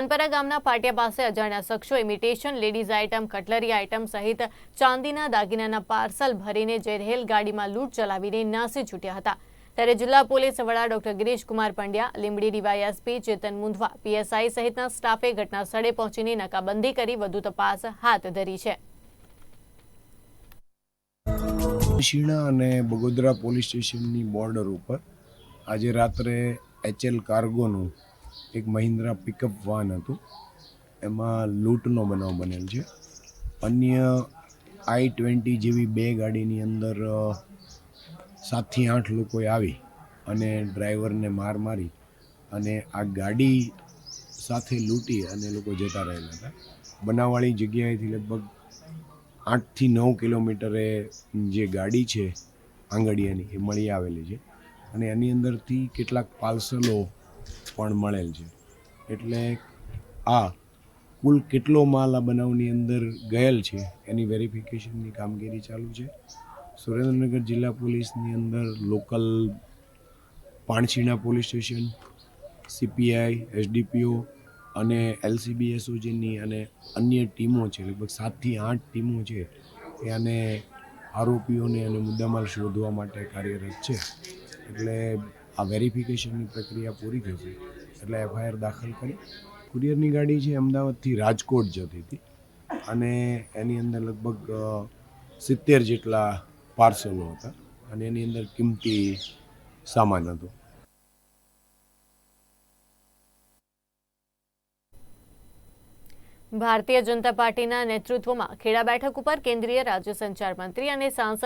પાનપરા ગામના પાટિયા પાસે અજાણ્યા શખ્સો imitation, ladies item, cutlery item સહિત ચાંદીના દાગીનાના પાર્સલ ભરીને જઈ ગાડીમાં લૂંટ ચલાવીને નાસી છૂટ્યા હતા. ત્યારે જિલ્લા પોલીસ વડા doctor Girishkumar Pandya, Limbdi DYSP Chetan Mundhva, PSI સહિતના સ્ટાફે ઘટના સ્થળે પહોંચીને નાકાબંધી કરી વધુ તપાસ હાથ ધરી છે. શીણા અને બગોદરા પોલીસ સ્ટેશનની બોર્ડર ઉપર આજે રાત્રે એચએલ કાર્ગોનું એક મહિન્દ્રા પિકઅપ વાન હતું. એમાં લૂંટનો બનાવ બનેલ છે. અન્ય આઈ ટ્વેન્ટી જેવી બે ગાડીની અંદર સાતથી આઠ લોકોએ આવી અને ડ્રાઈવરને માર મારી અને આ ગાડી સાથે લૂંટી અને લોકો જતા રહેલા હતા. બનાવવાળી જગ્યાએથી લગભગ આઠથી નવ કિલોમીટરે જે ગાડી છે આંગડિયાની એ મળી આવેલી છે. અને એની અંદરથી કેટલાક પાર્સલો પણ મળેલ છે. એટલે આ કુલ કેટલો માલ આ બનાવની અંદર ગયેલ છે એની વેરિફિકેશનની કામગીરી ચાલુ છે. સુરેન્દ્રનગર જિલ્લા પોલીસની અંદર local Panshina police station, CPI, SDPO અને એલસીબી એસઓજીની અને અન્ય ટીમો છે, લગભગ સાતથી આઠ ટીમો છે આને આરોપીઓને અને મુદ્દામાલ શોધવા માટે કાર્યરત છે. એટલે આ વેરિફિકેશનની પ્રક્રિયા પૂરી થશે એટલે એફઆઈઆર દાખલ કરી. કુરિયરની ગાડી છે અમદાવાદથી રાજકોટ જતી હતી. અને એની અંદર લગભગ સિત્તેર જેટલા પાર્સલો હતા. અને એની અંદર કિંમતી સામાન હતો. ભારતીય જનતા પાર્ટીના નેતૃત્વમાં ખેડા બેઠક ઉપર કેન્દ્રીય રાજ્ય સંચાર મંત્રી અને સાંસદ